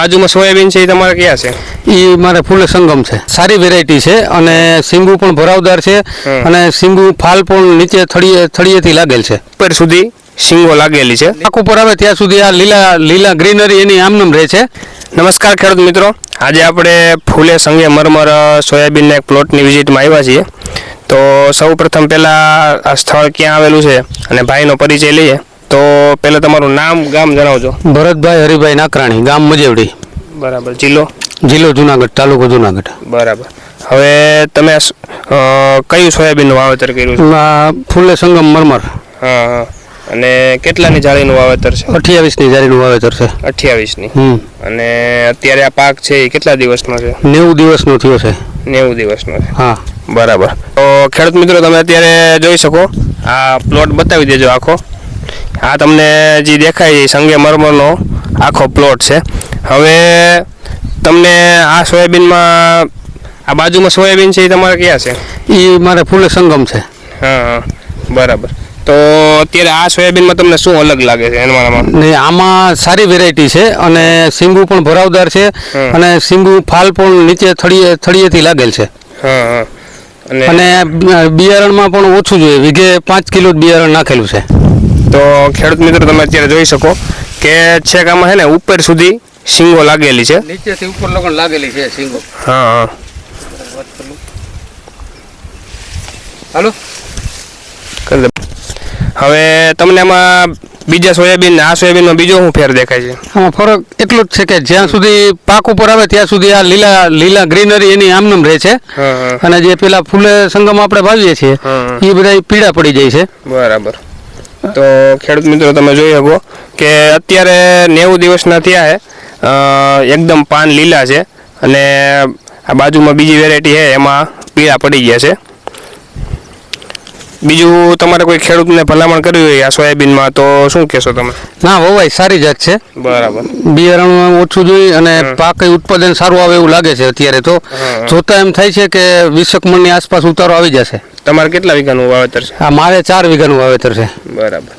બાજુમાં સોયાબીન છે એ તમારે ક્યાં છે? એ મારે ફૂલ સંગમ છે. સારી વેરાયટી છે અને સિંગુ પણ ભરાવદાર છે અને સિંગુ ફાલ પણ નીચે થળીએ થળીએથી લાગેલ છે. ઉપર સુધી સિંગો લાગેલી છે. પાક ઉપર આવે ત્યાં સુધી આ લીલા લીલા ગ્રીનરી એની આમનામ રહે છે. નમસ્કાર ખેડૂત મિત્રો. આજે આપણે ફૂલે સંગે મરમર સોયાબીનના એક પ્લોટની વિઝિટમાં આવ્યા છીએ. તો સૌ પ્રથમ પહેલાં આ સ્થળ ક્યાં આવેલું છે અને ભાઈનો પરિચય લઈએ. તો પહેલાં તમારું નામ ગામ જણાવજો. ભરતભાઈ હરિભાઈ નાકરાણી ગામ મજેવડી. બરાબર. જિલ્લો? જિલ્લો જુનાગઢ તાલુકો જુનાગઢ. બરાબર. હવે તમે કયું સોયાબીનનું વાવેતર કર્યું છે? ફૂલે સંગમ મરમર. હા હા. અને કેટલાની જાળીનું વાવેતર છે? અઠ્યાવીસની જાળીનું વાવેતર છે. અઠ્યાવીસની. અને અત્યારે આ પાક છે એ કેટલા દિવસનો છે? નેવું દિવસનો થયો છે. નેવું દિવસનો છે. હા. બરાબર. તો ખેડૂત મિત્રો તમે અત્યારે જોઈ શકો. આ પ્લોટ બતાવી દેજો આખો. આ તમને જે દેખાય છે સંગે મરમરનો આખો પ્લોટ છે. હવે તમને આ સોયાબીનમાં આ બાજુમાં સોયાબીન છે એ તમારે ક્યાં છે? એ મારે ફૂલ સંગમ છે. હા બરાબર. તો અત્યારે આ સોયાબીનમાં તમને શું અલગ લાગે છે એનામાં? ને આમાં સારી વેરાયટી છે અને સિંગુ પણ ભરાવદાર છે અને સિંગુ ફાલ પણ નીચે થળીએ થળીએથી લાગેલ છે. હા હા. અને અને બિયારણમાં પણ ઓછું જોઈએ. વીઘે પાંચ કિલો જ બિયારણ નાખેલું છે. તો ખેડૂત મિત્રો તમે અત્યારે જોઈ શકો કે છેક આમાં છે ને ઉપર સુધી સિંગો લાગેલી છે. નીચેથી ઉપર લગણ લાગેલી છે સિંગો હા હા. હાલો. કરી દે. હવે તમને આમાં બીજા સોયાબીન આ સોયાબીનમાં બીજો શું ફેર દેખાય છે? આમાં ફરક એટલો જ છે કે જ્યાં સુધી પાક ઉપર આવે ત્યાં સુધી આ લીલા લીલા ગ્રીનરી એની આમનામ રહે છે. અને જે પેલા ફૂલે સંગમ આપણે વાવીએ છીએ એ બધા પીળા પડી જાય છે. બરાબર. તો ખેડૂત મિત્રો, તમે જોઈ શકો કે અત્યારે નેવું દિવસના થયા છે. એકદમ પાન લીલા છે અને આ બાજુમાં બીજી વેરાયટી છે, એમાં પીળા પડી ગયા છે. બીજું તમારે કોઈ ખેડૂતને ભલામણ કરવી હોય આ સોયાબીનમાં તો શું કહેશો તમે? ના વવાઈ સારી જાત છે. બરાબર. બિયારણ ઓછું જોઈ અને પાક ઉત્પાદન સારું આવે એવું લાગે છે અત્યારે તો. જોતા એમ થાય છે કે વીસક મણની આસપાસ ઉતારો આવી જશે. તમારે કેટલા વીઘાનું વાવેતર છે? આ મારે ચાર વીઘાનું વાવેતર છે. બરાબર.